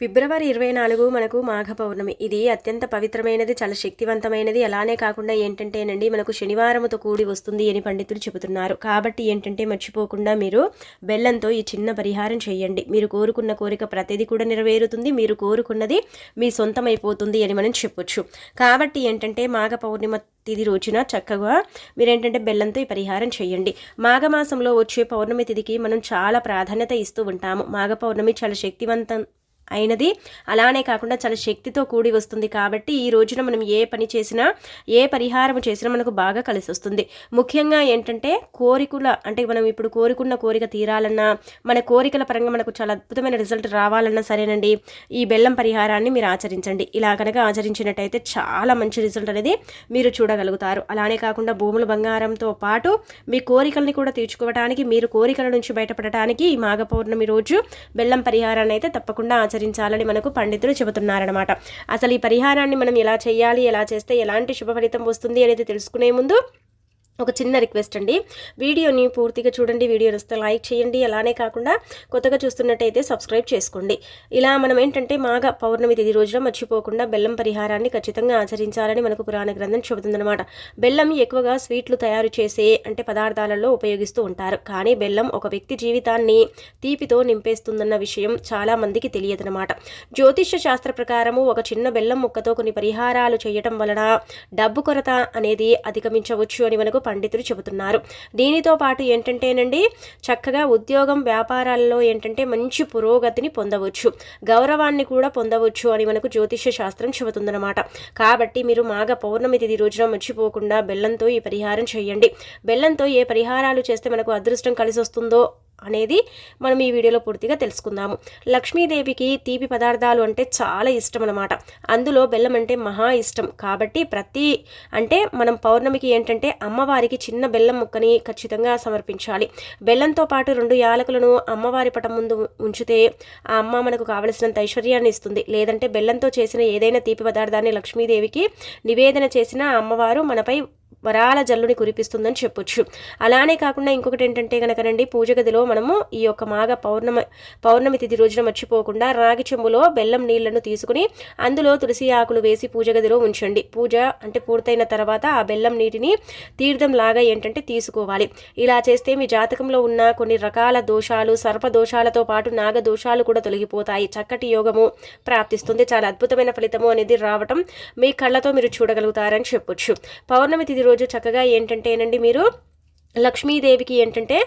ఫిబ్రవరి ఇరవై నాలుగు మనకు మాఘ పౌర్ణమి ఇది అత్యంత పవిత్రమైనది చాలా శక్తివంతమైనది. అలానే కాకుండా ఏంటంటేనండి మనకు శనివారముతో కూడి వస్తుంది అని పండితులు చెబుతున్నారు. కాబట్టి ఏంటంటే మర్చిపోకుండా మీరు బెల్లంతో ఈ చిన్న పరిహారం చేయండి. మీరు కోరుకున్న కోరిక ప్రతిదీ కూడా నెరవేరుతుంది. మీరు కోరుకున్నది మీ సొంతమైపోతుంది అని మనం చెప్పొచ్చు. కాబట్టి ఏంటంటే మాఘ పౌర్ణిమ తిథి రోజున చక్కగా మీరేంటంటే బెల్లంతో ఈ పరిహారం చేయండి. మాఘమాసంలో వచ్చే పౌర్ణమి తిథికి మనం చాలా ప్రాధాన్యత ఇస్తూ ఉంటాము. మాఘ పౌర్ణమి చాలా శక్తివంతం అయినది. అలానే కాకుండా చాలా శక్తితో కూడి వస్తుంది కాబట్టి ఈ రోజున మనం ఏ పని చేసినా ఏ పరిహారం చేసినా మనకు బాగా కలిసి వస్తుంది ముఖ్యంగా ఏంటంటే కోరికల అంటే మనం ఇప్పుడు కోరుకున్న కోరిక తీరాలన్నా మన కోరికల పరంగా మనకు చాలా అద్భుతమైన రిజల్ట్ రావాలన్నా సరేనండి. ఈ బెల్లం పరిహారాన్ని మీరు ఆచరించండి. ఇలా కనుక ఆచరించినట్టయితే చాలా మంచి రిజల్ట్ అనేది మీరు చూడగలుగుతారు. అలానే కాకుండా భూముల బంగారంతో పాటు మీ కోరికల్ని కూడా తీర్చుకోవడానికి మీరు కోరికల నుంచి బయటపడటానికి ఈ మాఘ పౌర్ణమి రోజు బెల్లం పరిహారాన్ని అయితే తప్పకుండా ఆచరించాలని మనకు పండితులు చెబుతున్నారనమాట అసలు ఈ పరిహారాన్ని మనం ఎలా చేయాలి ఎలా చేస్తే ఎలాంటి శుభ ఫలితం వస్తుంది అనేది తెలుసుకునే ముందు ఒక చిన్న రిక్వెస్ట్ అండి. వీడియోని పూర్తిగా చూడండి వీడియో నొస్తే లైక్ చేయండి. అలానే కాకుండా కొత్తగా చూస్తున్నట్టయితే సబ్స్క్రైబ్ చేసుకోండి. ఇలా మనం ఏంటంటే మాగా పౌర్ణమి తిథి రోజున మర్చిపోకుండా బెల్లం పరిహారాన్ని ఖచ్చితంగా ఆచరించాలని మనకు పురాణ గ్రంథం చెబుతుందన్నమాట. బెల్లం ఎక్కువగా స్వీట్లు తయారు చేసే అంటే పదార్థాలలో ఉపయోగిస్తూ ఉంటారు. కానీ బెల్లం ఒక వ్యక్తి జీవితాన్ని తీపితో నింపేస్తుందన్న విషయం చాలామందికి తెలియదన్నమాట. జ్యోతిష్య శాస్త్ర ప్రకారము ఒక చిన్న బెల్లం ముక్కతో కొన్ని పరిహారాలు చేయటం వలన డబ్బు కొరత అనేది అధిగమించవచ్చు అని మనకు పండితులు చెబుతున్నారు. దీనితో పాటు ఏంటంటేనండి చక్కగా ఉద్యోగం వ్యాపారాల్లో ఏంటంటే మంచి పురోగతిని పొందవచ్చు. గౌరవాన్ని కూడా పొందవచ్చు అని మనకు జ్యోతిష్య శాస్త్రం చెబుతుందన్నమాట. కాబట్టి మీరు మాఘ పౌర్ణమి తిథి రోజున మర్చిపోకుండా బెల్లంతో ఈ పరిహారం చేయండి. బెల్లంతో ఏ పరిహారాలు చేస్తే మనకు అదృష్టం కలిసి వస్తుందో అనేది మనం ఈ వీడియోలో పూర్తిగా తెలుసుకుందాము. లక్ష్మీదేవికి తీపి పదార్థాలు అంటే చాలా ఇష్టం అనమాట అందులో బెల్లం అంటే మహా ఇష్టం. కాబట్టి ప్రతి అంటే మనం పౌర్ణమికి ఏంటంటే అమ్మవారికి చిన్న బెల్లం ముక్కని ఖచ్చితంగా సమర్పించాలి. బెల్లంతో పాటు రెండు యాలకులను అమ్మవారి పటం ముందు ఉంచితే ఆ అమ్మ మనకు కావలసినంత ఐశ్వర్యాన్ని ఇస్తుంది. లేదంటే బెల్లంతో చేసిన ఏదైనా తీపి పదార్థాన్ని లక్ష్మీదేవికి నివేదన చేసిన అమ్మవారు మనపై వరాల జల్లుని కురిపిస్తుందని చెప్పొచ్చు. అలానే కాకుండా ఇంకొకటి ఏంటంటే కనుక రండి పూజ గదిలో మనము ఈ యొక్క మాఘ పౌర్ణమి పౌర్ణమి తిథి రోజున మర్చిపోకుండా రాగి చెంబులో బెల్లం నీళ్ళను తీసుకుని అందులో తులసి ఆకులు వేసి పూజ గదిలో ఉంచండి. పూజ అంటే పూర్తయిన తర్వాత ఆ బెల్లం నీటిని తీర్థం లాగా ఏంటంటే తీసుకోవాలి. ఇలా చేస్తే మీ జాతకంలో ఉన్న కొన్ని రకాల దోషాలు సర్ప దోషాలతో పాటు నాగ దోషాలు కూడా తొలగిపోతాయి. చక్కటి యోగము ప్రాప్తిస్తుంది. చాలా అద్భుతమైన ఫలితము అనేది రావటం మీ కళ్ళతో మీరు చూడగలుగుతారని చెప్పొచ్చు. పౌర్ణమి తిథి రోజు చక్కగా ఏంటంటేనండి మీరు లక్ష్మీదేవికి ఏంటంటే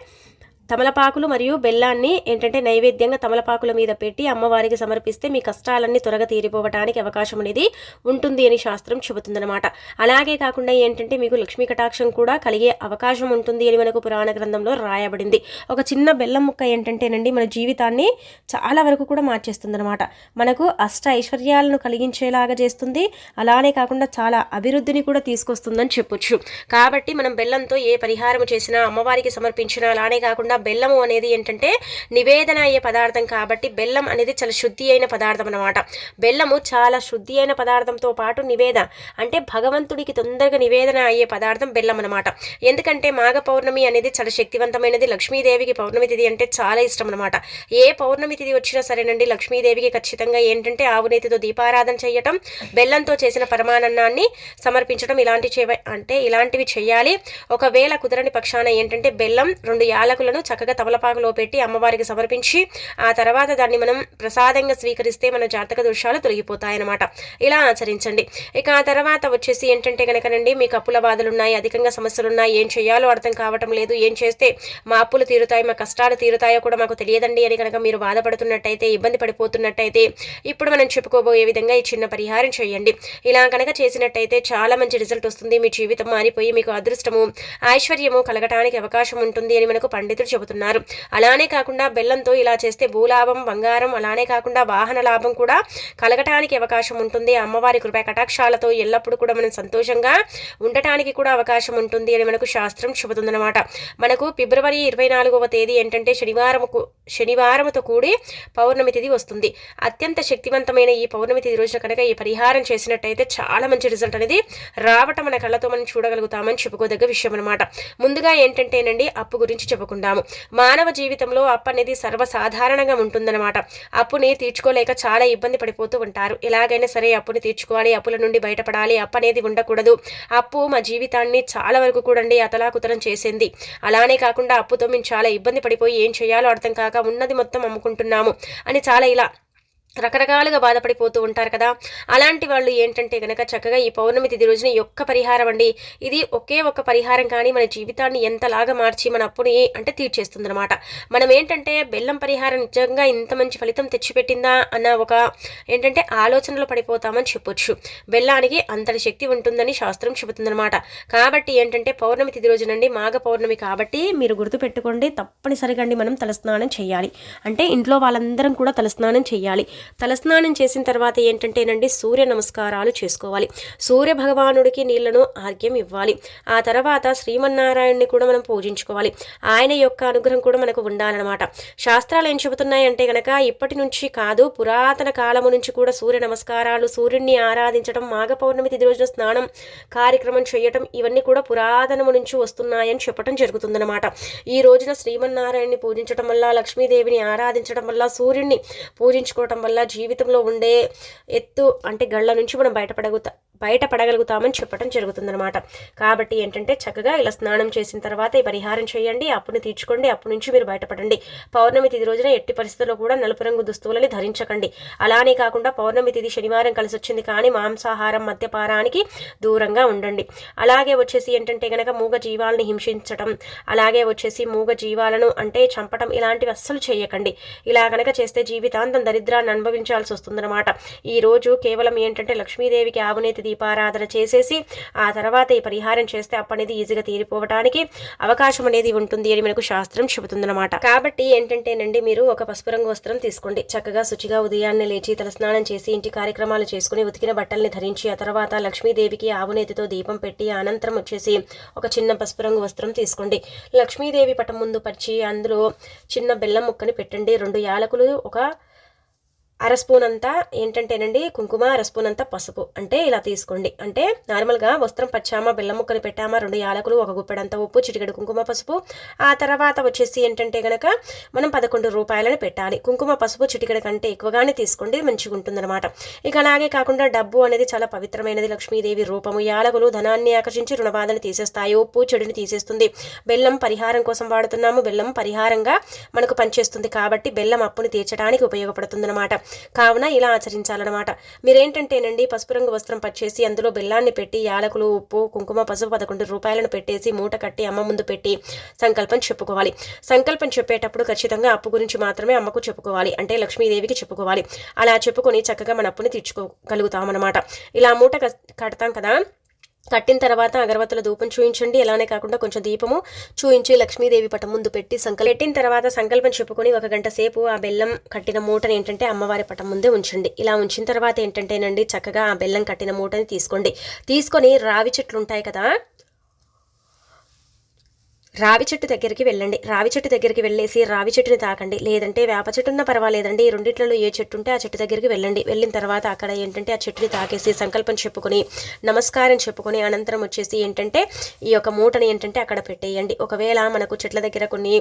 తమలపాకులు మరియు బెల్లాన్ని ఏంటంటే నైవేద్యంగా తమలపాకుల మీద పెట్టి అమ్మవారికి సమర్పిస్తే మీ కష్టాలన్నీ త్వరగా తీరిపోవడానికి అవకాశం అనేది ఉంటుంది అని శాస్త్రం చెబుతుందన్నమాట. అలాగే కాకుండా ఏంటంటే మీకు లక్ష్మీ కటాక్షం కూడా కలిగే అవకాశం ఉంటుంది అని మనకు పురాణ గ్రంథంలో రాయబడింది. ఒక చిన్న బెల్లం ముక్క ఏంటంటేనండి మన జీవితాన్ని చాలా వరకు కూడా మార్చేస్తుందన్నమాట. మనకు అష్ట ఐశ్వర్యాలను కలిగించేలాగా చేస్తుంది. అలానే కాకుండా చాలా అభివృద్ధిని కూడా తీసుకొస్తుందని చెప్పొచ్చు. కాబట్టి మనం బెల్లంతో ఏ పరిహారం చేసినా అమ్మవారికి సమర్పించినా అలానే కాకుండా బెల్లము అనేది ఏంటంటే నివేదన అయ్యే పదార్థం కాబట్టి బెల్లం అనేది చాలా శుద్ధి అయిన పదార్థం అనమాట బెల్లము చాలా శుద్ధి అయిన పదార్థంతో పాటు నివేదన అంటే భగవంతుడికి తొందరగా నివేదన అయ్యే పదార్థం బెల్లం అనమాట ఎందుకంటే మాఘ పౌర్ణమి అనేది చాలా శక్తివంతమైనది. లక్ష్మీదేవికి పౌర్ణమి తిథి అంటే చాలా ఇష్టం అనమాట ఏ పౌర్ణమి తిథి వచ్చినా సరేనండి లక్ష్మీదేవికి ఖచ్చితంగా ఏంటంటే ఆవునేతితో దీపారాధన చేయటం బెల్లంతో చేసిన పరమానన్నాన్ని సమర్పించడం ఇలాంటి చేయ అంటే ఇలాంటివి చేయాలి. ఒకవేళ కుదరని పక్షాన ఏంటంటే బెల్లం రెండు యాలకులను చక్కగా తమలపాకులో పెట్టి అమ్మవారికి సమర్పించి ఆ తర్వాత దాన్ని మనం ప్రసాదంగా స్వీకరిస్తే మన జాతక దోషాలు తొలగిపోతాయన్నమాట. ఇలా ఆచరించండి. ఇక ఆ తర్వాత వచ్చేసి ఏంటంటే కనుకనండి మీకు అప్పుల బాధలు ఉన్నాయి అధికంగా సమస్యలు ఉన్నాయి ఏం చేయాలో అర్థం కావటం లేదు ఏం చేస్తే మా అప్పులు తీరుతాయి మా కష్టాలు తీరుతాయో కూడా మాకు తెలియదండి అని కనుక మీరు బాధపడుతున్నట్టయితే ఇబ్బంది పడిపోతున్నట్టయితే ఇప్పుడు మనం చెప్పుకోబోయే విధంగా ఈ చిన్న పరిహారం చేయండి. ఇలా కనుక చేసినట్టయితే చాలా మంచి రిజల్ట్ వస్తుంది మీ జీవితం మారిపోయి మీకు అదృష్టము ఐశ్వర్యము కలగటానికి అవకాశం ఉంటుంది అని మనకు పండితులు చెబుతున్నారు. అలానే కాకుండా బెల్లంతో ఇలా చేస్తే భూలాభం బంగారం అలానే కాకుండా వాహన లాభం కూడా కలగటానికి అవకాశం ఉంటుంది. అమ్మవారి కృపా కటాక్షాలతో ఎల్లప్పుడూ కూడా మనం సంతోషంగా ఉండటానికి కూడా అవకాశం ఉంటుంది అని మనకు శాస్త్రం చెబుతుందన్నమాట. మనకు ఫిబ్రవరి ఇరవై నాలుగవ తేదీ ఏంటంటే శనివారము శనివారముతో కూడి పౌర్ణమి తిథి వస్తుంది. అత్యంత శక్తివంతమైన ఈ పౌర్ణమి తిథి రోజున కనుక ఈ పరిహారం చేసినట్టయితే చాలా మంచి రిజల్ట్ అనేది రావటం మన కళ్ళతో మనం చూడగలుగుతామని చెప్పుకోదగ్గ విషయం అనమాట ముందుగా ఏంటంటేనండి అప్పు గురించి చెప్పుకుందాము. ఉంటాము మానవ జీవితంలో అప్పు అనేది సర్వసాధారణంగా ఉంటుందన్నమాట. అప్పుని తీర్చుకోలేక చాలా ఇబ్బంది పడిపోతూ ఉంటారు. ఎలాగైనా సరే అప్పుని తీర్చుకోవాలి అప్పుల నుండి బయటపడాలి అప్పు అనేది ఉండకూడదు. అప్పు మా జీవితాన్ని చాలా వరకు కూడండి అతలాకుతలం చేసింది. అలానే కాకుండా అప్పుతో మేము చాలా ఇబ్బంది పడిపోయి ఏం చేయాలో అర్థం కాక ఉన్నది మొత్తం అమ్ముకుంటున్నాము అని చాలా ఇలా రకరకాలుగా బాధపడిపోతూ ఉంటారు కదా. అలాంటి వాళ్ళు ఏంటంటే కనుక చక్కగా ఈ పౌర్ణమి తిథి రోజున యొక్క పరిహారం అండి. ఇది ఒకే ఒక పరిహారం కానీ మన జీవితాన్ని ఎంతలాగా మార్చి మన అప్పుని అంటే తీర్చేస్తుంది అనమాట మనం ఏంటంటే బెల్లం పరిహారం నిజంగా ఇంత మంచి ఫలితం తెచ్చిపెట్టిందా అన్న ఒక ఏంటంటే ఆలోచనలో పడిపోతామని చెప్పొచ్చు. బెల్లానికి అంతటి శక్తి ఉంటుందని శాస్త్రం చెబుతుందనమాట కాబట్టి ఏంటంటే పౌర్ణమి తిథి రోజునండి మాఘ పౌర్ణమి కాబట్టి మీరు గుర్తుపెట్టుకోండి. తప్పనిసరిగా అండి మనం తలస్నానం చేయాలి. అంటే ఇంట్లో వాళ్ళందరం కూడా తలస్నానం చేయాలి. తలస్నానం చేసిన తర్వాత ఏంటంటేనండి సూర్య నమస్కారాలు చేసుకోవాలి. సూర్య భగవానుడికి నీళ్ళను ఆర్గ్యం ఇవ్వాలి. ఆ తర్వాత శ్రీమన్నారాయణ్ని కూడా మనం పూజించుకోవాలి. ఆయన యొక్క అనుగ్రహం కూడా మనకు ఉండాలన్నమాట. శాస్త్రాలు ఏం చెబుతున్నాయంటే గనక ఇప్పటి నుంచి కాదు పురాతన కాలము నుంచి కూడా సూర్య నమస్కారాలు సూర్యుడిని ఆరాధించడం మాఘ పౌర్ణమి తిది రోజున స్నానం కార్యక్రమం చేయటం ఇవన్నీ కూడా పురాతనము నుంచి వస్తున్నాయని చెప్పడం జరుగుతుందన్నమాట. ఈ రోజున శ్రీమన్నారాయణ్ని పూజించడం వల్ల లక్ష్మీదేవిని ఆరాధించడం వల్ల సూర్యుడిని పూజించుకోవటం వల్ల వల్ల జీవితంలో ఉండే ఎత్తు అంటే గళ్ళ నుంచి మనం బయటపడగలుగుతామని చెప్పడం జరుగుతుందనమాట కాబట్టి ఏంటంటే చక్కగా ఇలా స్నానం చేసిన తర్వాత ఈ పరిహారం చేయండి అప్పుని తీర్చుకోండి అప్పు నుంచి మీరు బయటపడండి. పౌర్ణమి తిథి రోజున ఎట్టి పరిస్థితుల్లో కూడా నలుపు రంగు దుస్తువులని ధరించకండి. అలానే కాకుండా పౌర్ణమి తిథి శనివారం కలిసి వచ్చింది కానీ మాంసాహారం మద్యపారానికి దూరంగా ఉండండి. అలాగే వచ్చేసి ఏంటంటే గనక మూగ జీవాలని హింసించడం అలాగే వచ్చేసి మూగ జీవాలను అంటే చంపడం ఇలాంటివి అస్సలు చేయకండి. ఇలా కనుక చేస్తే జీవితాంతం దరిద్రాన్ని అనుభవించాల్సి వస్తుందన్నమాట ఈ రోజు కేవలం ఏంటంటే లక్ష్మీదేవికి ఆవునేతిది దీపారాధన చేసేసి ఆ తర్వాత ఈ పరిహారం చేస్తే అప్పనేది ఈజీగా తీరిపోవడానికి అవకాశం అనేది ఉంటుంది అని మనకు శాస్త్రం చెబుతుందన్నమాట. కాబట్టి ఏంటంటేనండి మీరు ఒక పసుపు రంగు వస్త్రం తీసుకోండి. చక్కగా శుచిగా ఉదయాన్నే లేచి తలస్నానం చేసి ఇంటి కార్యక్రమాలు చేసుకుని ఉతికిన బట్టల్ని ధరించి ఆ తర్వాత లక్ష్మీదేవికి ఆవునేతితో దీపం పెట్టి అనంతరం వచ్చేసి ఒక చిన్న పసుపు రంగు వస్త్రం తీసుకోండి. లక్ష్మీదేవి పటం ముందు పరిచి అందులో చిన్న బెల్లం ముక్కని పెట్టండి. రెండు యాలకులు ఒక అర స్పూన్ అంతా ఏంటంటేనండి కుంకుమ అర స్పూన్ అంతా పసుపు. అంటే ఇలా తీసుకోండి. అంటే నార్మల్గా వస్త్రం పచ్చామా బెల్లం ముక్కలు పెట్టామా రెండు యాలకులు ఒక గుప్పెడంత ఉప్పు చిటికెడు కుంకుమ పసుపు. ఆ తర్వాత వచ్చేసి ఏంటంటే కనుక మనం పదకొండు రూపాయలని పెట్టాలి. కుంకుమ పసుపు చిటికెడు కంటే ఎక్కువగానే తీసుకోండి మంచిగా ఉంటుందన్నమాట. ఇక అలాగే కాకుండా డబ్బు అనేది చాలా పవిత్రమైనది. లక్ష్మీదేవి రూపము యాలకులు ధనాన్ని ఆకర్షించి రుణబాధను తీసేస్తాయి. ఉప్పు చెడుని తీసేస్తుంది. బెల్లం పరిహారం కోసం వాడుతున్నాము. బెల్లం పరిహారంగా మనకు పనిచేస్తుంది కాబట్టి బెల్లం అప్పుని తీర్చడానికి ఉపయోగపడుతుందనమాట కావున ఇలా ఆచరించాలన్నమాట. మీరేంటంటేనండి పసుపు రంగు వస్త్రం పచ్చేసి అందులో బెల్లాన్ని పెట్టి యాలకులు ఉప్పు కుంకుమ పసుపు పదకొండు రూపాయలను పెట్టేసి మూట కట్టి అమ్మ ముందు పెట్టి సంకల్పం చెప్పుకోవాలి. సంకల్పం చెప్పేటప్పుడు ఖచ్చితంగా అప్పు గురించి మాత్రమే అమ్మకు చెప్పుకోవాలి. అంటే లక్ష్మీదేవికి చెప్పుకోవాలి. అలా చెప్పుకొని చక్కగా మన అప్పుని తీర్చుకోగలుగుతామన్నమాట. ఇలా మూట కడతాం కదా? కట్టిన తర్వాత అగరవత్తుల ధూపం చూయించండి. అలానే కాకుండా కొంచెం దీపము చూయించి లక్ష్మీదేవి పటం ముందు పెట్టి సంకల్ పెట్టిన తర్వాత సంకల్పం చెప్పుకొని ఒక గంట సేపు ఆ బెల్లం కట్టిన మూటని ఏంటంటే అమ్మవారి పటం ముందే ఉంచండి. ఇలా ఉంచిన తర్వాత ఏంటంటేనండి చక్కగా ఆ బెల్లం కట్టిన మూటని తీసుకోండి. తీసుకొని రావి చెట్లు ఉంటాయి కదా రావి చెట్టు దగ్గరికి వెళ్ళండి. రావి చెట్టు దగ్గరికి వెళ్ళేసి రావి చెట్టుని తాకండి. లేదంటే వేప చెట్టు ఉన్నా పర్వాలేదండి. రెండిట్లలో ఏ చెట్టు ఉంటే ఆ చెట్టు దగ్గరికి వెళ్ళండి. వెళ్ళిన తర్వాత అక్కడ ఏంటంటే ఆ చెట్టుని తాకేసి సంకల్పం చెప్పుకొని నమస్కారం చెప్పుకొని అనంతరం వచ్చేసి ఏంటంటే ఈ యొక్క మూటని ఏంటంటే అక్కడ పెట్టేయండి. ఒకవేళ మనకు చెట్ల దగ్గర కొన్ని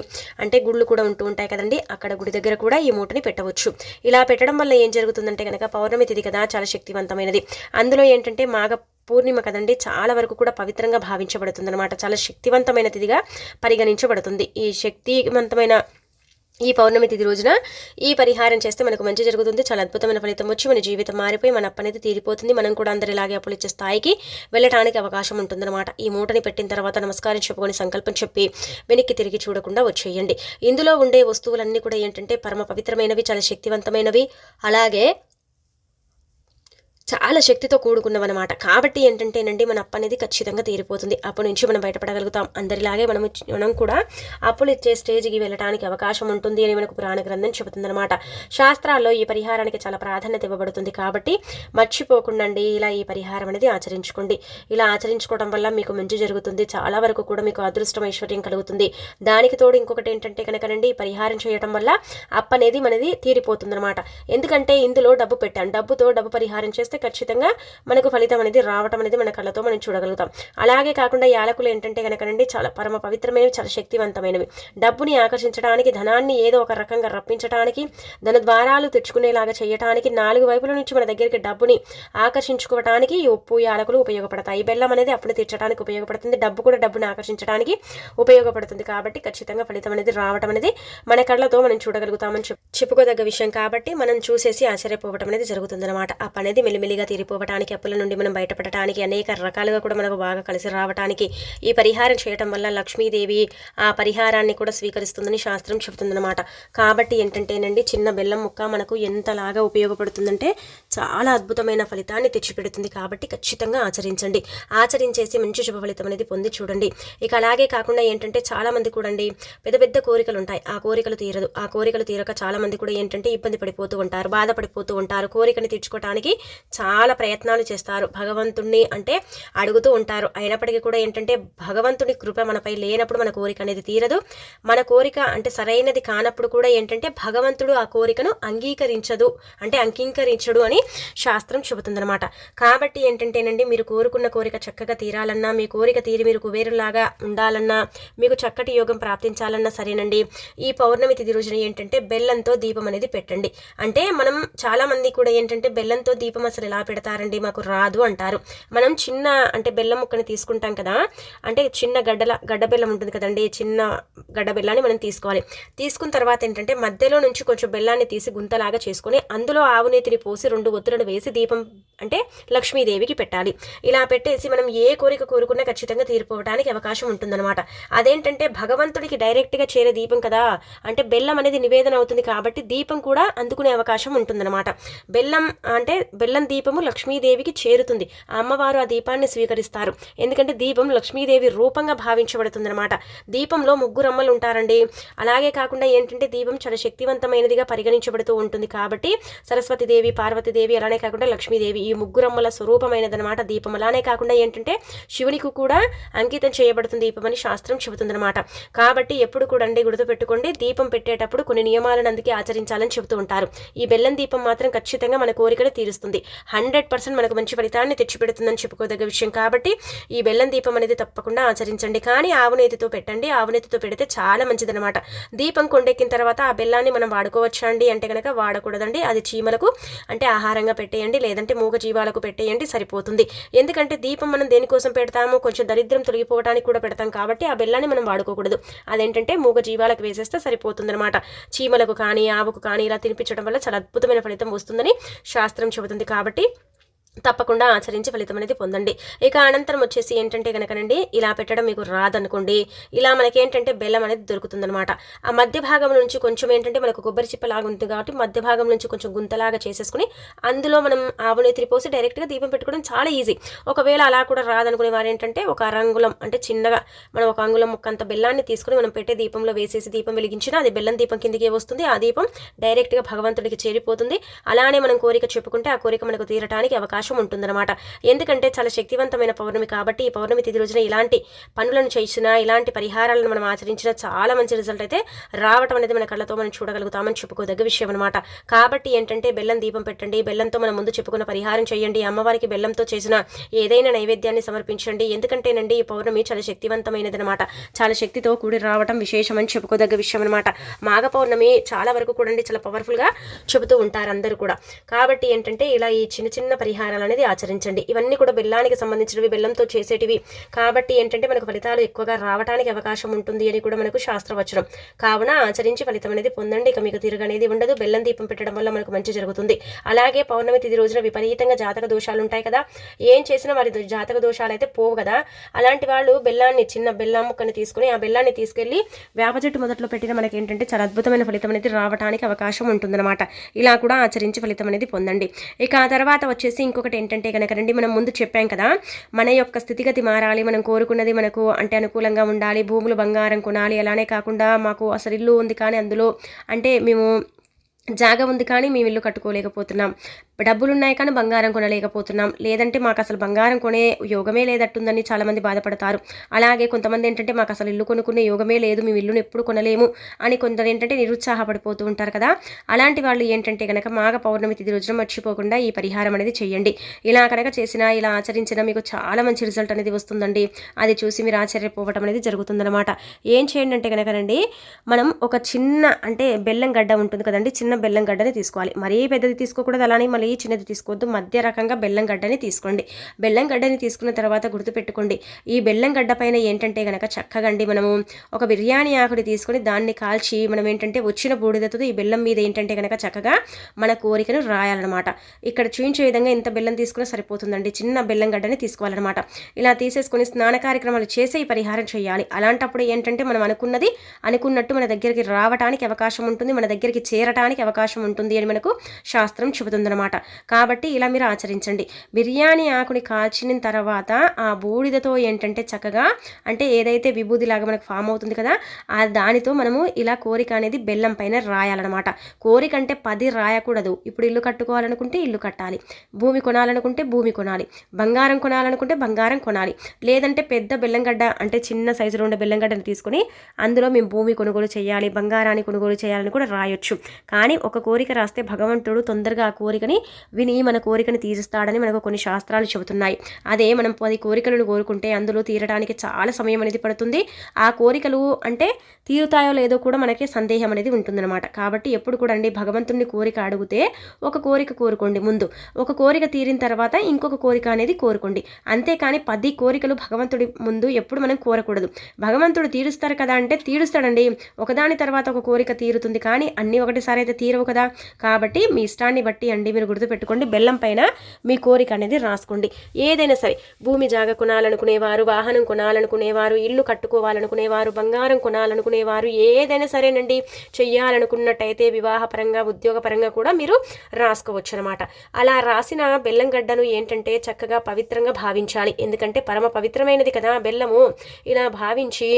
అంటే గుళ్ళు కూడా ఉంటూ ఉంటాయి కదండి. అక్కడ గుడి దగ్గర కూడా ఈ మూటని పెట్టవచ్చు. ఇలా పెట్టడం వల్ల ఏం జరుగుతుందంటే కనుక పౌర్ణమి తిది కదా చాలా శక్తివంతమైనది. అందులో ఏంటంటే మాగ పూర్ణిమ కదండి చాలా వరకు కూడా పవిత్రంగా భావించబడుతుంది అనమాట చాలా శక్తివంతమైన తిదిగా పరిగణించబడుతుంది. ఈ శక్తివంతమైన ఈ పౌర్ణమి తిథి రోజున ఈ పరిహారం చేస్తే మనకు మంచి జరుగుతుంది. చాలా అద్భుతమైన ఫలితం వచ్చి మన జీవితం మారిపోయి మన అప్పనేది తీరిపోతుంది. మనం కూడా అందరిలాగే అప్పులు ఇచ్చే స్థాయికి వెళ్ళడానికి అవకాశం ఉంటుందన్నమాట. ఈ మూటని పెట్టిన తర్వాత నమస్కారం చెప్పుకొని సంకల్పం చెప్పి వెనక్కి తిరిగి చూడకుండా వచ్చేయండి. ఇందులో ఉండే వస్తువులన్నీ కూడా ఏంటంటే పరమ పవిత్రమైనవి చాలా శక్తివంతమైనవి. అలాగే చాలా శక్తితో కూడుకున్నవన్నమాట. కాబట్టి ఏంటంటేనండి మన అప్పు అనేది ఖచ్చితంగా తీరిపోతుంది. అప్పు నుంచి మనం బయటపడగలుగుతాం. అందరిలాగే మనం మనం కూడా అప్పులు ఇచ్చే స్టేజ్కి వెళ్ళడానికి అవకాశం ఉంటుంది అని మనకు పురాణ గ్రంథం చెబుతుందన్నమాట. శాస్త్రాల్లో ఈ పరిహారానికి చాలా ప్రాధాన్యత ఇవ్వబడుతుంది. కాబట్టి మర్చిపోకుండా ఇలా ఈ పరిహారం అనేది ఆచరించుకోండి. ఇలా ఆచరించుకోవడం వల్ల మీకు మంచి జరుగుతుంది. చాలా వరకు కూడా మీకు అదృష్టం ఐశ్వర్యం కలుగుతుంది. దానికి తోడు ఇంకొకటి ఏంటంటే కనుకనండి ఈ పరిహారం చేయడం వల్ల అప్పు అనేది మనది తీరిపోతుందన్నమాట. ఎందుకంటే ఇందులో డబ్బు పెట్టాను డబ్బుతో డబ్బు పరిహారం చేస్తే ఖచ్చితంగా మనకు ఫలితం అనేది రావటం అనేది మన కళ్ళతో మనం చూడగలుగుతాం. అలాగే కాకుండా యాలకులు ఏంటంటే కనుకనండి చాలా పరమ పవిత్రమైనవి చాలా శక్తివంతమైనవి. డబ్బుని ఆకర్షించడానికి ధనాన్ని ఏదో ఒక రకంగా రప్పించడానికి ధన ద్వారాలు తెచ్చుకునేలాగా చేయడానికి నాలుగు వైపుల నుంచి మన దగ్గరికి డబ్బుని ఆకర్షించుకోవడానికి ఈ ఉప్పు యాలకులు ఉపయోగపడతాయి. బెల్లం అనేది అప్పులు తీర్చడానికి ఉపయోగపడుతుంది. డబ్బు కూడా డబ్బుని ఆకర్షించడానికి ఉపయోగపడుతుంది కాబట్టి ఖచ్చితంగా ఫలితం అనేది రావటం అనేది మన కళ్ళతో మనం చూడగలుగుతామని చెప్పుకోదగ్గ విషయం కాబట్టి మనం చూసేసి ఆశ్చర్యపోవటం అనేది జరుగుతుందన్నమాట. అప్పు అనేది తేలిగా తీరిపోవటానికి అప్పుల నుండి మనం బయటపడటానికి అనేక రకాలుగా కూడా మనకు బాగా కలిసి రావటానికి ఈ పరిహారం చేయటం వల్ల లక్ష్మీదేవి ఆ పరిహారాన్ని కూడా స్వీకరిస్తుందని శాస్త్రం చెబుతుందన్నమాట. కాబట్టి ఏంటంటేనండి చిన్న బెల్లం ముక్క మనకు ఎంతలాగా ఉపయోగపడుతుందంటే చాలా అద్భుతమైన ఫలితాన్ని తెచ్చిపెడుతుంది. కాబట్టి ఖచ్చితంగా ఆచరించండి. ఆచరించేసి మంచి శుభ ఫలితం అనేది పొంది చూడండి. ఇక అలాగే కాకుండా ఏంటంటే చాలామంది కూడండి పెద్ద పెద్ద కోరికలు ఉంటాయి. ఆ కోరికలు తీరదు. ఆ కోరికలు తీరక చాలామంది కూడా ఏంటంటే ఇబ్బంది పడిపోతూ ఉంటారు బాధపడిపోతూ ఉంటారు. కోరికని తీర్చుకోవడానికి చాలా ప్రయత్నాలు చేస్తారు. భగవంతుణ్ణి అంటే అడుగుతూ ఉంటారు. అయినప్పటికీ కూడా ఏంటంటే భగవంతుని కృప మనపై లేనప్పుడు మన కోరిక అనేది తీరదు. మన కోరిక అంటే సరైనది కానప్పుడు కూడా ఏంటంటే భగవంతుడు ఆ కోరికను అంగీకరించదు. అంటే అంగీకరించడు అని శాస్త్రం చెబుతుందనమాట కాబట్టి ఏంటంటేనండి మీరు కోరుకున్న కోరిక చక్కగా తీరాలన్నా మీ కోరిక తీరి మీరు కుబేరులాగా ఉండాలన్నా మీకు చక్కటి యోగం ప్రాప్తించాలన్నా సరేనండి. ఈ పౌర్ణమి తిథి రోజున ఏంటంటే బెల్లంతో దీపం అనేది పెట్టండి. అంటే మనం చాలామంది కూడా ఏంటంటే బెల్లంతో దీపం అసలు ఎలా పెడతారండి మాకు రాదు అంటారు. మనం చిన్న అంటే బెల్లం ముక్కని తీసుకుంటాం కదా అంటే చిన్న గడ్డల గడ్డ బెల్లం ఉంటుంది కదండి చిన్న గడ్డ బెల్లాన్ని మనం తీసుకోవాలి. తీసుకున్న తర్వాత ఏంటంటే మధ్యలో నుంచి కొంచెం బెల్లాన్ని తీసి గుంతలాగా చేసుకొని అందులో ఆవునేతిని పోసి రెండు ఒత్తులను వేసి దీపం అంటే లక్ష్మీదేవికి పెట్టాలి. ఇలా పెట్టేసి మనం ఏ కోరిక కోరుకున్నా ఖచ్చితంగా తీరిపోవడానికి అవకాశం ఉంటుందన్నమాట. అదేంటంటే భగవంతుడికి డైరెక్ట్గా చేరే దీపం కదా. అంటే బెల్లం అనేది నివేదన అవుతుంది కాబట్టి దీపం కూడా అందుకునే అవకాశం ఉంటుందన్నమాట. బెల్లం అంటే బెల్లం దీపము లక్ష్మీదేవికి చేరుతుంది. ఆ అమ్మవారు ఆ దీపాన్ని స్వీకరిస్తారు. ఎందుకంటే దీపం లక్ష్మీదేవి రూపంగా భావించబడుతుందన్నమాట. దీపంలో ముగ్గురు అమ్మలు ఉంటారండి. అలాగే కాకుండా ఏంటంటే దీపం చాలా శక్తివంతమైనదిగా పరిగణించబడుతూ ఉంటుంది కాబట్టి సరస్వతిదేవి పార్వతీదేవి అలానే కాకుండా లక్ష్మీదేవి ఈ ఈ ముగ్గురమ్మల స్వరూపమైనదనమాట దీపం. అలానే కాకుండా ఏంటంటే శివునికి కూడా అంకితం చేయబడుతుంది దీపం అని శాస్త్రం చెబుతుందనమాట కాబట్టి ఎప్పుడు కూడా అండి గుర్తుపెట్టుకోండి దీపం పెట్టేటప్పుడు కొన్ని నియమాలను అందుకే ఆచరించాలని చెబుతూ ఉంటారు. ఈ బెల్లం దీపం మాత్రం ఖచ్చితంగా మన కోరికలు తీరుస్తుంది. హండ్రెడ్ పర్సెంట్ మనకు మంచి ఫలితాన్ని తెచ్చిపెడుతుందని చెప్పుకోదగ్గ విషయం కాబట్టి ఈ బెల్లం దీపం అనేది తప్పకుండా ఆచరించండి. కానీ ఆవునేతితో పెట్టండి. ఆవునేతితో పెడితే చాలా మంచిదనమాట దీపం కొండెక్కిన తర్వాత ఆ బెల్లాన్ని మనం వాడుకోవచ్చా అండి? అంటే కనుక వాడకూడదండి. అది చీమలకు అంటే ఆహారంగా పెట్టేయండి. లేదంటే మూగ జీవాలకు పెట్టేయండి సరిపోతుంది. ఎందుకంటే దీపం మనం దేనికోసం పెడతాము? కొంచెం దరిద్రం తొలగిపోవడానికి కూడా పెడతాం కాబట్టి ఆ బెల్లాన్ని మనం వాడుకోకూడదు. అదేంటంటే మూగ జీవాలకు వేసేస్తే సరిపోతుందన్నమాట. చీమలకు కానీ ఆవుకు కానీ ఇలా తినిపించడం వల్ల చాలా అద్భుతమైన ఫలితం వస్తుందని శాస్త్రం చెబుతుంది కాబట్టి తప్పకుండా ఆచరించి ఫలితం అనేది పొందండి. ఇక అనంతరం వచ్చేసి ఏంటంటే కనుకనండి ఇలా పెట్టడం మీకు రాదనుకోండి ఇలా మనకి ఏంటంటే బెల్లం అనేది దొరుకుతుందనమాట ఆ మధ్య భాగం నుంచి కొంచెం ఏంటంటే మనకు కొబ్బరి చిప్పలాగా ఉంది కాబట్టి మధ్య భాగం నుంచి కొంచెం గుంతలాగా చేసేసుకుని అందులో మనం ఆవునేతిని పోసి డైరెక్ట్గా దీపం పెట్టుకోవడం చాలా ఈజీ. ఒకవేళ అలా కూడా రాదనుకునే వారు ఏంటంటే ఒక అరంగులం అంటే చిన్నగా మనం ఒక అంగుళం ముక్కంత బెల్లాన్ని తీసుకుని మనం పెట్టే దీపంలో వేసేసి దీపం వెలిగించినా అది బెల్లం దీపం కిందకే వస్తుంది. ఆ దీపం డైరెక్ట్గా భగవంతుడికి చేరిపోతుంది. అలానే మనం కోరిక చెప్పుకుంటే ఆ కోరిక మనకు తీరటానికి అవకాశం అవకాశం ఉంటుందన్నమాట. ఎందుకంటే చాలా శక్తివంతమైన పౌర్ణమి కాబట్టి ఈ పౌర్ణమి తిథి రోజున ఇలాంటి పనులను చేసినా ఇలాంటి పరిహారాలను మనం ఆచరించినా చాలా మంచి రిజల్ట్ అయితే రావటం అనేది మన కళ్ళతో మనం చూడగలుగుతామని చెప్పుకోదగ్గ విషయం అనమాట కాబట్టి ఏంటంటే బెల్లం దీపం పెట్టండి బెల్లంతో మనం ముందు చెప్పుకున్న పరిహారం చేయండి అమ్మవారికి బెల్లంతో చేసిన ఏదైనా నైవేద్యాన్ని సమర్పించండి. ఎందుకంటేనండి ఈ పౌర్ణమి చాలా శక్తివంతమైనది అనమాట చాలా శక్తితో కూడి రావటం విశేషమని చెప్పుకోదగ్గ విషయం అనమాట మాఘ పౌర్ణమి చాలా వరకు కూడా చాలా పవర్ఫుల్గా చెబుతూ ఉంటారు అందరూ కూడా. కాబట్టి ఏంటంటే ఇలా ఈ చిన్న చిన్న పరిహారం పరిహారాలు అనేది ఆచరించండి. ఇవన్నీ కూడా బెల్లానికి సంబంధించినవి బెల్లంతో చేసేటివి. కాబట్టి ఏంటంటే మనకు ఫలితాలు ఎక్కువగా రావడానికి అవకాశం ఉంటుంది అని కూడా మనకు శాస్త్రవచనం. కావున ఆచరించి ఫలితం అనేది పొందండి. ఇక మీకు తిరగనేది ఉండదు. బెల్లం దీపం పెట్టడం వల్ల మనకు మంచి జరుగుతుంది. అలాగే పౌర్ణమి తిది రోజున విపరీతంగా జాతక దోషాలు ఉంటాయి కదా. ఏం చేసినా వారి జాతక దోషాలు అయితే పోవు కదా. అలాంటి వాళ్ళు బెల్లాన్ని చిన్న బెల్లం ముక్కని తీసుకుని ఆ బెల్లాన్ని తీసుకెళ్ళి వేప చెట్టు మొదట్లో పెట్టిన మనకి ఏంటంటే చాలా అద్భుతమైన ఫలితం అనేది రావడానికి అవకాశం ఉంటుందన్నమాట. ఇలా కూడా ఆచరించి ఫలితం అనేది పొందండి. ఇక ఆ తర్వాత వచ్చేసి ఇంకో ఇంకొకటి ఏంటంటే కనుక రండి మనం ముందు చెప్పాం కదా మన యొక్క స్థితిగతి మారాలి మనం కోరుకున్నది మనకు అంటే అనుకూలంగా ఉండాలి భూములు బంగారం కొనాలి అలానే కాకుండా మాకు అసలు ఇల్లు ఉంది కానీ అందులో అంటే మేము జాగ ఉంది కానీ మేము ఇల్లు కట్టుకోలేకపోతున్నాం. డబ్బులు ఉన్నాయి కానీ బంగారం కొనలేకపోతున్నాం. లేదంటే మాకు అసలు బంగారం కొనే యోగమే లేదట్టుందని చాలామంది బాధపడతారు. అలాగే కొంతమంది ఏంటంటే మాకు అసలు ఇల్లు కొనుక్కునే యోగమే లేదు. మేము ఇల్లును ఎప్పుడు కొనలేము. అని కొందరు ఏంటంటే నిరుత్సాహపడిపోతూ ఉంటారు కదా. అలాంటి వాళ్ళు ఏంటంటే కనుక మాఘ పౌర్ణమి తిథి రోజున మర్చిపోకుండా ఈ పరిహారం అనేది చేయండి. ఇలా కనుక చేసినా ఇలా ఆచరించినా మీకు చాలా మంచి రిజల్ట్ అనేది వస్తుందండి. అది చూసి మీరు ఆశ్చర్యపోవటం అనేది జరుగుతుందన్నమాట. ఏం చేయండి అంటే కనుకనండి మనం ఒక చిన్న అంటే బెల్లం గడ్డ ఉంటుంది కదండి చిన్న బెల్లం గడ్డని తీసుకోవాలి. మరీ పెద్దది తీసుకోకూడదు అలానే మళ్ళీ చిన్నది తీసుకోవద్దు. మధ్య రకంగా బెల్లం గడ్డని తీసుకోండి. బెల్లం గడ్డని తీసుకున్న తర్వాత గుర్తుపెట్టుకోండి. ఈ బెల్లం గడ్డ పైన ఏంటంటే కనుక చక్కగండి మనము ఒక బిర్యానీ ఆకుడి తీసుకొని దాన్ని కాల్చి మనం ఏంటంటే వచ్చిన బూడిదతో ఈ బెల్లం మీద ఏంటంటే కనుక చక్కగా మన కోరికను రాయాలన్నమాట. ఇక్కడ చూపించే విధంగా ఇంత బెల్లం తీసుకుని సరిపోతుందండి. చిన్న బెల్లం గడ్డని తీసుకోవాలన్నమాట. ఇలా తీసేసుకొని స్నాన కార్యక్రమాలు చేసే ఈ పరిహారం చేయాలి. అలాంటప్పుడు ఏంటంటే మనం అనుకున్నది అనుకున్నట్టు మన దగ్గరికి రావడానికి అవకాశం ఉంటుంది మన దగ్గరికి చేరటానికి అవకాశం ఉంటుంది అని మనకు శాస్త్రం చెబుతుందన్నమాట. కాబట్టి ఇలా మీరు ఆచరించండి. బిర్యానీ ఆకుని కాల్చిన తర్వాత ఆ బూడిదతో ఏంటంటే చక్కగా అంటే ఏదైతే విభూదిలాగా మనకు ఫామ్ అవుతుంది కదా ఆ దానితో మనము ఇలా కోరిక అనేది బెల్లం పైన రాయాలన్నమాట. కోరిక అంటే పది రాయకూడదు. ఇప్పుడు ఇల్లు కట్టుకోవాలనుకుంటే ఇల్లు కట్టాలి. భూమి కొనాలనుకుంటే భూమి కొనాలి. బంగారం కొనాలనుకుంటే బంగారం కొనాలి. లేదంటే పెద్ద బెల్లంగడ్డ అంటే చిన్న సైజులో ఉండే బెల్లంగడ్డని తీసుకొని అందులో మేము భూమి కొనుగోలు చేయాలి బంగారాన్ని కొనుగోలు చేయాలని కూడా రాయొచ్చు. కానీ ఒక కోరిక రాస్తే భగవంతుడు తొందరగా ఆ కోరికని విని మన కోరికని తీరుస్తాడని మనకు కొన్ని శాస్త్రాలు చెబుతున్నాయి. అదే మనం పది కోరికలను కోరుకుంటే అందులో తీరడానికి చాలా సమయం అనేది పడుతుంది. ఆ కోరికలు అంటే తీరుతాయో లేదో కూడా మనకి సందేహం అనేది ఉంటుందన్నమాట. కాబట్టి ఎప్పుడు కూడా అండి భగవంతుడిని కోరిక అడిగితే ఒక కోరిక కోరుకోండి ముందు. ఒక కోరిక తీరిన తర్వాత ఇంకొక కోరిక అనేది కోరుకోండి. అంతేకాని పది కోరికలు భగవంతుడి ముందు ఎప్పుడు మనం కోరకూడదు. భగవంతుడు తీరుస్తారు కదా అంటే తీరుస్తాడండి. ఒకదాని తర్వాత ఒక కోరిక తీరుతుంది. కానీ అన్నీ ఒకటిసారి అయితే తీరవు కదా. కాబట్టి మీ ఇష్టాన్ని బట్టి అండి మీరు గుర్తుపెట్టుకోండి. బెల్లం పైన మీ కోరిక అనేది రాసుకోండి. ఏదైనా సరే భూమి జాగ కొనాలనుకునేవారు వాహనం కొనాలనుకునేవారు ఇల్లు కట్టుకోవాలనుకునేవారు బంగారం కొనాలనుకునేవారు ఏదైనా సరేనండి చెయ్యాలనుకున్నట్టయితే వివాహపరంగా ఉద్యోగపరంగా కూడా మీరు రాసుకోవచ్చు అనమాట అలా రాసిన బెల్లం గడ్డను ఏంటంటే చక్కగా పవిత్రంగా భావించాలి. ఎందుకంటే పరమ పవిత్రమైనది కదా బెల్లము. ఇలా భావించి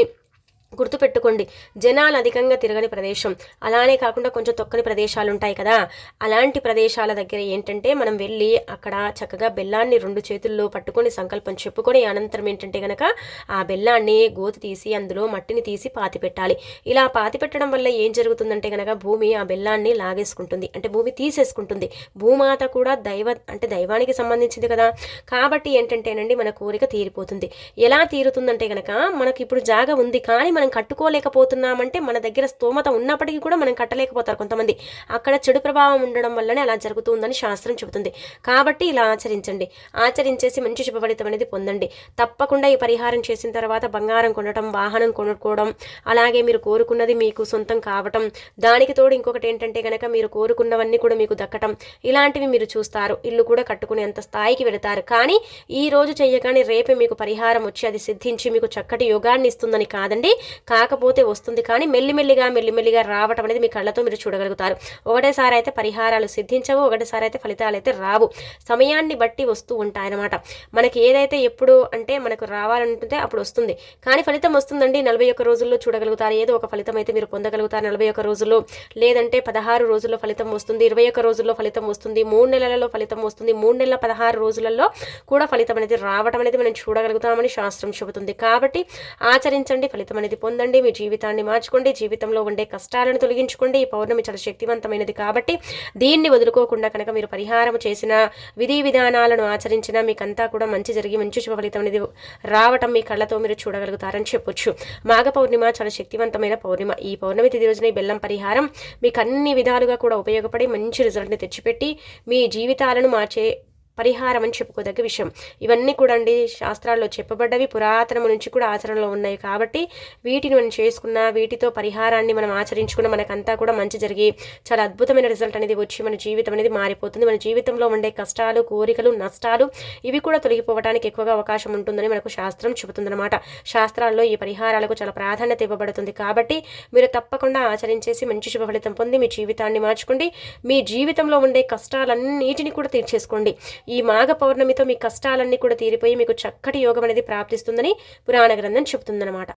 గుర్తుపెట్టుకోండి. జనాలు అధికంగా తిరగని ప్రదేశం. అలానే కాకుండా కొంచెం తొక్కని ప్రదేశాలు ఉంటాయి కదా. అలాంటి ప్రదేశాల దగ్గర ఏంటంటే మనం వెళ్ళి అక్కడ చక్కగా బెల్లాన్ని రెండు చేతుల్లో పట్టుకొని సంకల్పం చెప్పుకొని అనంతరం ఏంటంటే గనక ఆ బెల్లాన్ని గోతి తీసి అందులో మట్టిని తీసి పాతి పెట్టాలి. ఇలా పాతి పెట్టడం వల్ల ఏం జరుగుతుందంటే గనక భూమి ఆ బెల్లాన్ని లాగేసుకుంటుంది. అంటే భూమి తీసేసుకుంటుంది. భూమాత కూడా దైవ అంటే దైవానికి సంబంధించింది కదా. కాబట్టి ఏంటంటేనండి మన కోరిక తీరిపోతుంది. ఎలా తీరుతుందంటే గనక మనకి ఇప్పుడు జాగ ఉంది కానీ మనం మనం కట్టుకోలేకపోతున్నామంటే మన దగ్గర స్తోమత ఉన్నప్పటికీ కూడా మనం కట్టలేకపోతారు కొంతమంది. అక్కడ చెడు ప్రభావం ఉండడం వల్లనే అలా జరుగుతుందని శాస్త్రం చెబుతుంది. కాబట్టి ఇలా ఆచరించండి. ఆచరించేసి మంచి శుభ ఫలితం అనేది పొందండి. తప్పకుండా ఈ పరిహారం చేసిన తర్వాత బంగారం కొనడం వాహనం కొనుక్కోవడం అలాగే మీరు కోరుకున్నది మీకు సొంతం కావటం దానికి తోడు ఇంకొకటి ఏంటంటే కనుక మీరు కోరుకున్నవన్నీ కూడా మీకు దక్కటం ఇలాంటివి మీరు చూస్తారు. ఇల్లు కూడా కట్టుకునేంత స్థాయికి వెళతారు. కానీ ఈ రోజు చెయ్యగానే రేపే మీకు పరిహారం వచ్చి అది సిద్ధించి మీకు చక్కటి యోగాన్ని ఇస్తుందని కాదండి. కాకపోతే వస్తుంది. కానీ మెల్లిమెల్లిగా మెల్లిమెల్లిగా రావటం అనేది మీ కళ్ళతో మీరు చూడగలుగుతారు. ఒకటేసారి అయితే పరిహారాలు సిద్ధించవు ఒకటేసారి అయితే ఫలితాలు అయితే రావు. సమయాన్ని బట్టి వస్తూ ఉంటాయన్నమాట. మనకి ఏదైతే ఎప్పుడు అంటే మనకు రావాలంటే అప్పుడు వస్తుంది. కానీ ఫలితం వస్తుందండి. నలభై ఒక్క రోజుల్లో చూడగలుగుతారు. ఏదో ఒక ఫలితం అయితే మీరు పొందగలుగుతారు. నలభై ఒక్క రోజుల్లో లేదంటే పదహారు రోజుల్లో ఫలితం వస్తుంది. ఇరవై ఒక్క రోజుల్లో ఫలితం వస్తుంది. మూడు నెలలలో ఫలితం వస్తుంది. మూడు నెలల పదహారు రోజులలో కూడా ఫలితం అనేది రావటం అనేది మనం చూడగలుగుతామని శాస్త్రం చెబుతుంది. కాబట్టి ఆచరించండి. ఫలితం అనేది పొందండి మీ జీవితాన్ని మార్చుకోండి జీవితంలో ఉండే కష్టాలను తొలగించుకోండి ఈ పౌర్ణమి చాలా శక్తివంతమైనది కాబట్టి దీన్ని వదులుకోకుండా కనుక మీరు పరిహారం చేసిన విధి విధానాలను ఆచరించినా మీకంతా కూడా మంచి జరిగి మంచి శుభ ఫలితం అనేది రావటం మీ కళ్ళతో మీరు చూడగలుగుతారని చెప్పొచ్చు. మాఘ పౌర్ణిమ చాలా శక్తివంతమైన పౌర్ణిమ. ఈ పౌర్ణమి తిది రోజున ఈ బెల్లం పరిహారం మీకు అన్ని విధాలుగా కూడా ఉపయోగపడి మంచి రిజల్ట్ని తెచ్చిపెట్టి మీ జీవితాలను మార్చే పరిహారం అని చెప్పుకోదగ్గ విషయం. ఇవన్నీ కూడా అండి శాస్త్రాల్లో చెప్పబడ్డవి. పురాతనము నుంచి కూడా ఆచరణలో ఉన్నాయి కాబట్టి వీటిని మనం చేసుకున్న వీటితో పరిహారాన్ని మనం ఆచరించుకున్న మనకంతా కూడా మంచి జరిగి చాలా అద్భుతమైన రిజల్ట్ అనేది వచ్చి మన జీవితం అనేది మారిపోతుంది. మన జీవితంలో ఉండే కష్టాలు కోరికలు నష్టాలు ఇవి కూడా తొలగిపోవడానికి ఎక్కువగా అవకాశం ఉంటుందని మనకు శాస్త్రం చెబుతుందన్నమాట. శాస్త్రాల్లో ఈ పరిహారాలకు చాలా ప్రాధాన్యత ఇవ్వబడుతుంది కాబట్టి మీరు తప్పకుండా ఆచరించేసి మంచి శుభ ఫలితం పొంది మీ జీవితాన్ని మార్చుకోండి. మీ జీవితంలో ఉండే కష్టాలన్నిటిని కూడా తీర్చేసుకోండి. ఈ మాఘ పౌర్ణమితో మీ కష్టాలన్నీ కూడా తీరిపోయి మీకు చక్కటి యోగం అనేది ప్రాప్తిస్తుందని పురాణ గ్రంథం చెబుతుందన్నమాట.